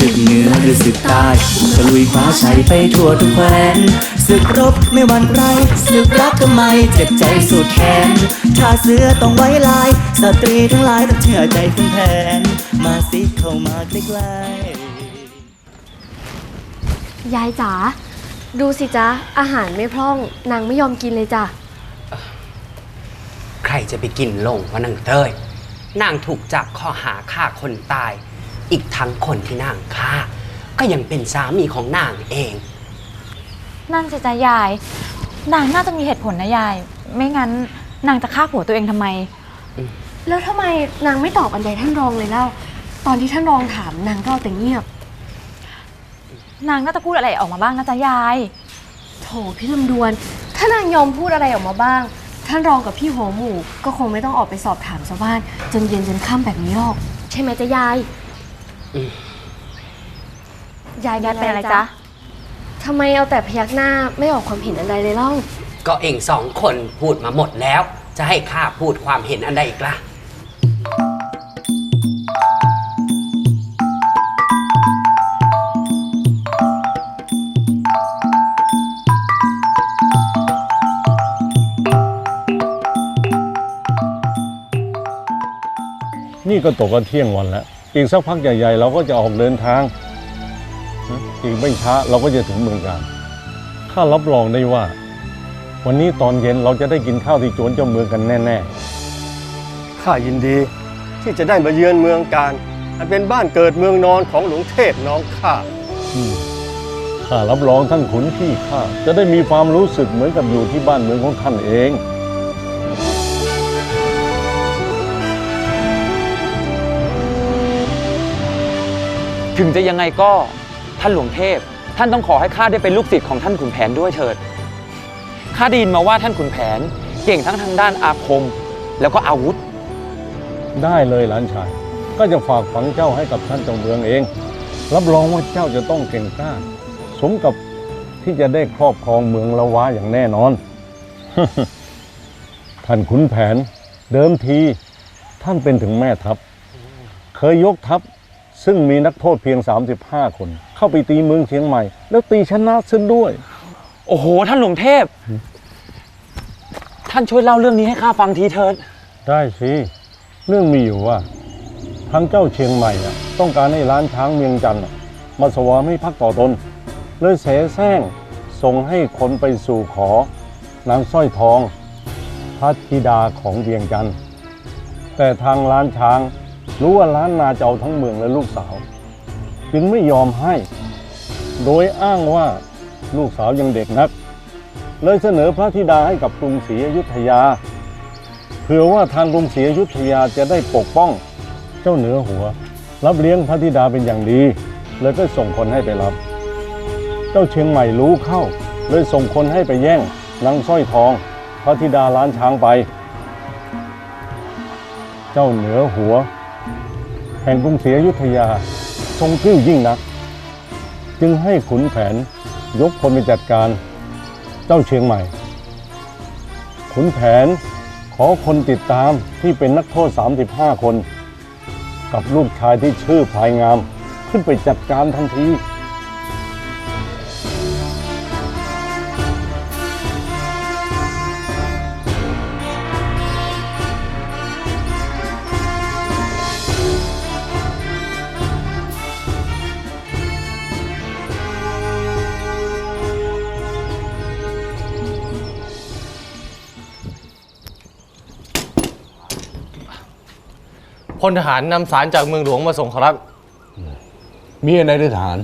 ศึกเหนือหรือศึกใต้ตะลุยคว้าชัยไปทั่วทุกแคว้นศึกรบไม่หวั่นไรศึกรักก็ไม่เจ็บใจสุดแขนถ้าเสือต้องไว้ลาย สตรีทั้งหลายต้องเชื่อใจคุณแผน มาสิเข้ามาใกล้ๆยายจ๋าดูสิจ๊ะ อาหารไม่พร่องนางไม่ยอมกินเลยจ้ะ ใครจะไปกินลงวะนางเต้ยนางถูกจับข้อหาฆ่าคนตาย อีกทั้งคนที่นางฆ่า ก็ยังเป็นสามีของนางเอง นั่นสิจ๊ะยาย นางน่าจะมีเหตุผลนะยาย ไม่งั้นนางจะฆ่าผัวตัวเองทำไม แล้วทำไมนางไม่ตอบอันใดท่านรองเลยเล่า ตอนที่ท่านรองถามนางก็เอาแต่เงียบ นางน่าจะพูดอะไรออกมาบ้างนะจ๊ะยาย โถพี่ลำดวน ถ้านางยอมพูดอะไรออกมาบ้าง ท่านรองกับพี่หัวหมูก็คงไม่ต้องออกไปสอบถามชาวบ้าน จนเย็นจนค่ำแบบนี้หรอก ใช่ไหมจ๊ะยายอืม ยายยายเป็นอะไรจ๊ะทำไมเอาแต่พยักหน้าไม่ออกความเห็นอันใดเลยเล่า ก็เองสองคนพูดมาหมดแล้ว จะให้ข้าพูดความเห็นอันใดอีกล่ะ นี่ก็ตกกันเที่ยงวันแล้ว อีกสักพักใหญ่ๆ เราก็จะออกเดินทางนะอีกไม่ช้าเราก็จะถึงเมืองการข้ารับรองได้ว่า วันนี้ตอนเย็นเราจะได้กินข้าวที่โจวนเจ้าเมืองกันแน่ข้ายินดีที่จะได้มาเยือนเมืองการ อันเป็นบ้านเกิดเมืองนอนของหลวงเทพน้องข้าๆอืมข้ารับรองท่านขุนพี่ข้าจะได้มีความรู้สึกเหมือนกับอยู่ที่บ้านเมืองของท่านเอง ถึงจะยังไงก็ท่านหลวงเทพ ท่านต้องขอให้ข้าได้เป็นลูกศิษย์ของท่านขุนแผนด้วยเถิดข้าได้ยินมาว่าท่านขุนแผนเก่งทั้งทางด้านอาคม แล้วก็อาวุธ ได้เลยหลานชาย ก็จะฝากฝังเจ้าให้กับท่านเจ้าเมืองเอง รับรองว่าเจ้าจะต้องเก่งกล้า สมกับที่จะได้ครอบครองเมืองละวะอย่างแน่นอน ท่านขุนแผน เดิมที ท่านเป็นถึงแม่ทัพ เคยยกทัพ ซึ่งมีนักโทษเพียง 35 คน เข้าไปตีเมืองเชียงใหม่ แล้วตีชนะซึ่งด้วย โอ้โห ท่านหลวงเทพ ท่านช่วยเล่าเรื่องนี้ให้ข้าฟังทีเถิด ได้สิ เรื่องมีอยู่ว่า ทางเจ้าเชียงใหม่น่ะต้องการให้ร้านช้างเมียงจันทร์น่ะมาสวามิภักดิ์ต่อตน เลยเสแสร้งส่งให้คนไปสู่ขอนางสร้อยทองพระธิดาของเวียงจันทร์แต่ทางร้านช้าง รู้ว่าร้านนาจะเอาทั้งเมืองและลูกสาว จึงไม่ยอมให้ โดยอ้างว่าลูกสาวยังเด็กนัก เลยเสนอพระธิดาให้กับกรุงศรีอยุธยา เผื่อว่าทางกรุงศรีอยุธยาจะได้ปกป้องเจ้าเหนือหัว รับเลี้ยงพระธิดาเป็นอย่างดี เลยก็ส่งคนให้ไปรับ เจ้าเชียงใหม่รู้เข้า เลยส่งคนให้ไปแย่งนางสร้อยทอง พระธิดาล้านช้างไป เจ้าเหนือหัว แห่งกรุงศรีอยุธยาทรงกลิ้วยิ่งนัก จึงให้ขุนแผนยกคนไปจัดการเจ้าเชียงใหม่ ขุนแผนขอคนติดตามที่เป็นนักโทษ 35 คน กับลูกชายที่ชื่อพายงามขึ้นไปจัดการทันที พลทหารนำสารจากเมืองหลวงมาส่งครับ มีอะไรในทหาร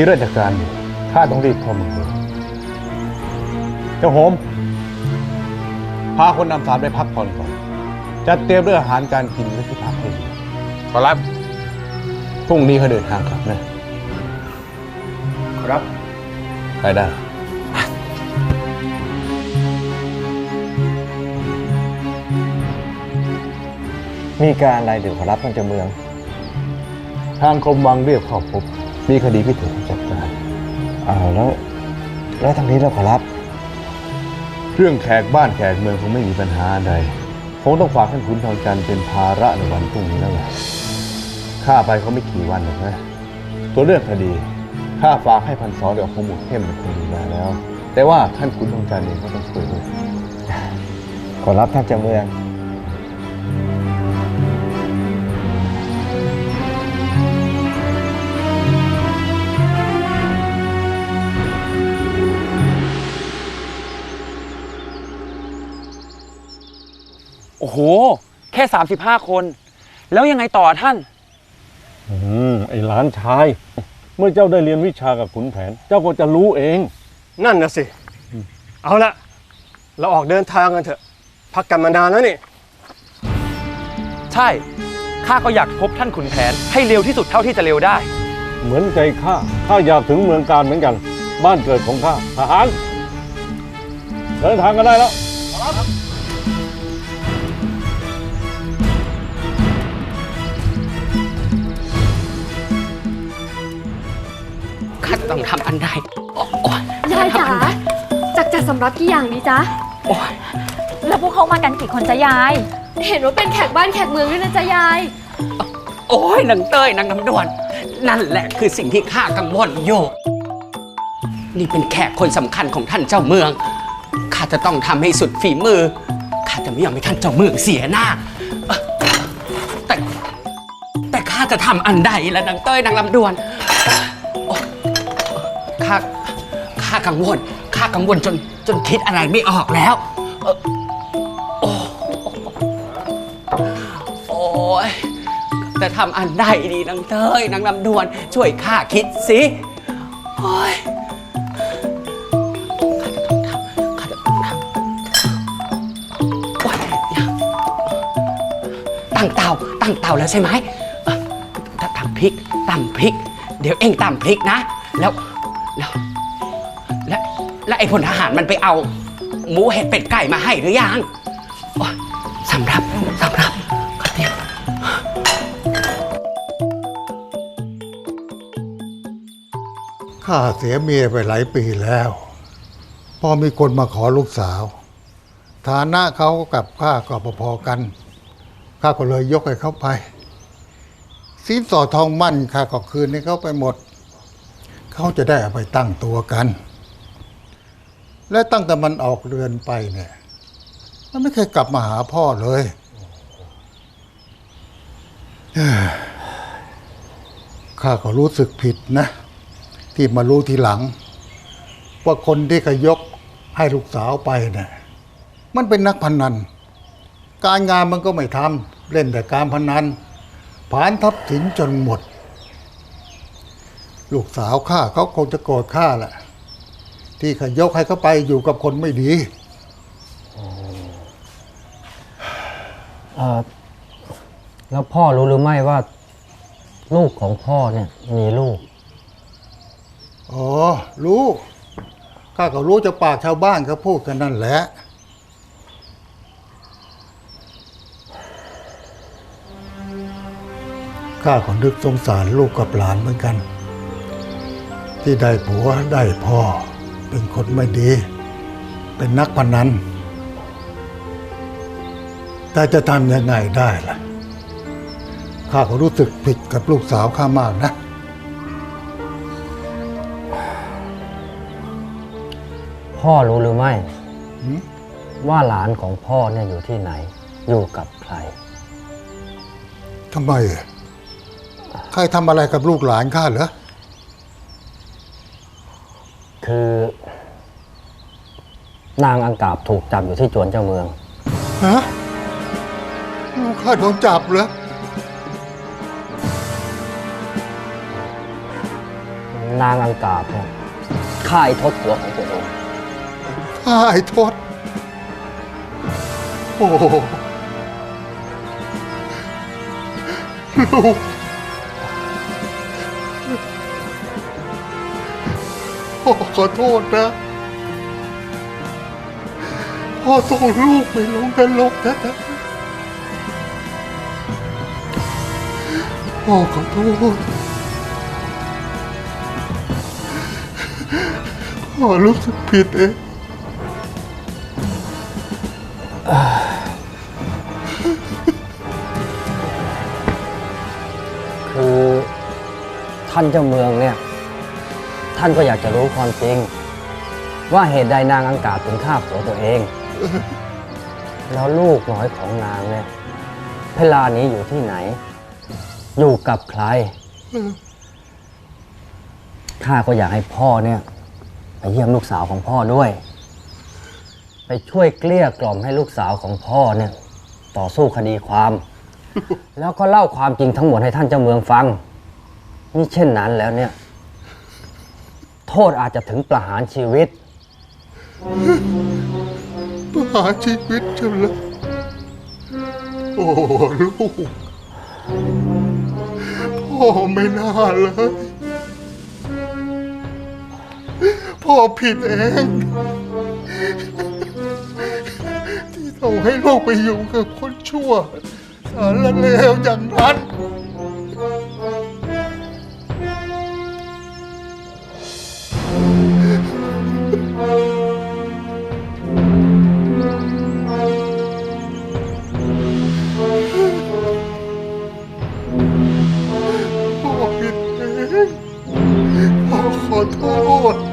ทีราชการข้าต้องรีบเข้าเมืองเลยเจ้าโหม พาคนนำสารไปพักผ่อนก่อน จัดเตรียมเรื่องอาหารการกินและที่พักให้ดีขอรับ พรุ่งนี้เขาเดินทางกลับนะครับ ไปได้มีการอะไรหรือขอรับท่านเจ้าเมือง ทางกรมวังเรียกเข้าพบ มีคดีพิเศษจัดการอ้าวแล้ว แล้วทางนี้เราขอรับ เรื่องแขกบ้านแขกเมืองคงไม่มีปัญหาใดคงต้องฝากท่านขุนทองจันทร์เป็นภาระในวันพรุ่งนี้แล้วแหละข้าไปเขาไม่กี่วันหรอกนะ ตัวเรื่องคดีข้าฝากให้พันสอเดี๋ยวของหมู่เข้มเป็นคนดูแลแล้ว แต่ว่าท่านขุนทองจันทร์เองก็ต้องช่วยด้วยขอรับท่านเจ้าเมือง แค่ 35 คน แล้วยังไงต่อท่าน อืมไอ้หลานชาย เมื่อเจ้าได้เรียนวิชากับขุนแผน เจ้าก็จะรู้เอง นั่นนะสิ เอาละเราออกเดินทางกันเถอะ พักกันมานานแล้วนี่ ใช่ ข้าก็อยากพบท่านขุนแผน ให้เร็วที่สุดเท่าที่จะเร็วได้ เหมือนใจข้าข้าอยากถึงเมืองการเหมือนกัน บ้านเกิดของข้าทหาร เดินทางกันได้แล้ว ข้าจะต้องทำอันใดโอ้โอ้ยยายจ๋าทำอันใดจักจะสำรับกี่อย่างดีจ๊ะโอ้ยแล้วพวกเขามากันกี่คนจะยาย เห็นว่าเป็นแขกบ้านแขกเมืองด้วยนะจ๊ะยาย โอ้ยนางเต้ยนางน้ำด่วน นั่นแหละคือสิ่งที่ข้ากังวลอยู่ นี่เป็นแขกคนสำคัญของท่านเจ้าเมือง ข้าจะต้องทำให้สุดฝีมือ ข้าจะไม่ยอมให้ท่านเจ้าเมืองเสียหน้าเอ่อแต่แต่ข้าจะทำอันใดละนางเต้ยนางลำดวนโอ๊ยข้าข้ากังวลข้ากังวลจนจนคิดอะไรไม่ออกแล้วเอ่อโอ้โอ้ยจะทำอันใดดีนางเต้ยนางลำดวน ช่วยข้าคิดสิโอ้ยข้าจะต้องทำข้าจะต้องทำโอ้ยตั้งเตาตั้งเตาแล้วใช่ไหมอ่อถ้าตำพริกตำพริก เดี๋ยวเอ็งตำพริกนะ แล้วแล้ว ไอ้พลทหารมันไปเอา หมูเห็ดเป็ดไก่มาให้หรือยังโอ๊ยสำรับสำรับข้าเตรียข้าเสียเมียไปหลายปีแล้ว พอมีคนมาขอลูกสาว ฐานะเขากับข้าก็พอๆกัน ข้าก็เลยยกให้เขาไป สินสอดทองมั่นข้าก็คืนให้เขาไปหมด เขาจะได้เอาไปตั้งตัวกัน และตั้งแต่มันออกเรือนไปเนี่ย มันไม่เคยกลับมาหาพ่อเลยข้าก็รู้สึกผิดนะ ที่มารู้ทีหลัง ว่าคนที่ขยกให้ลูกสาวไปเนี่ยมันเป็นนักพนัน การงานมันก็ไม่ทำเล่นแต่การพนันผานทับสินจนหมด ลูกสาวข้าเขาคงจะโกรธข้าแหละ ที่ขยกให้เขาไปอยู่กับคนไม่ดีเออแล้วพ่อรู้หรือไม่ว่า ลูกของพ่อเนี่ยมีลูก อ๋อรู้ข้าก็รู้จากปากชาวบ้านเขาพูดกันนั่นแหละ ข้าก็นึกสงสารลูกกับหลานเหมือนกัน ที่ได้ผัวได้พ่อ เป็นคนไม่ดี เป็นนักพนันแต่จะทำยังไงได้ล่ะ ข้าก็รู้สึกผิดกับลูกสาวข้ามากนะ พ่อรู้หรือไม่หืมว่าหลานของพ่อเนี่ยอยู่ที่ไหน อยู่กับใครทำไมอะใครทำอะไรกับลูกหลานข้าเหรอ คือ นางอังกาบถูกจับอยู่ที่จวนเจ้าเมือง ฮะลูกข้าโดนจับเหรอนางอังกาบเนี่ยฆ่าไอ้ทศหัวของตัวเองข้าไอ้โทษโอ้โหลูกลูกลูก พ่อขอโทษนะ พ่อส่งลูกไปลงนรกนะพ่อขอโทษ พ่อรู้สึกผิดเองคือท่านเจ้าเมืองเนี่ย ท่านก็อยากจะรู้ความจริง ว่าเหตุใดนางอังกาบถึงฆ่าผัวตัวเอง แล้วลูกน้อยของนางเนี่ยเวลานี้อยู่ที่ไหน อยู่กับใครข้าก็อยากให้พ่อเนี่ย ไปเยี่ยมลูกสาวของพ่อด้วย ไปช่วยเกลี้ยกล่อมให้ลูกสาวของพ่อเนี่ย ต่อสู้คดีความ แล้วก็เล่าความจริงทั้งหมดให้ท่านเจ้าเมืองฟังนี่เช่นนั้นแล้วเนี่ย โทษอาจจะถึงประหารชีวิต ประหารชีวิตฉันเลยโอ้ลูก พ่อไม่น่าเลยพ่อผิดเอง ที่ต้องให้ลูกไปอยู่กับคนชั่วสารเลวอย่างนั้น Ку-ку!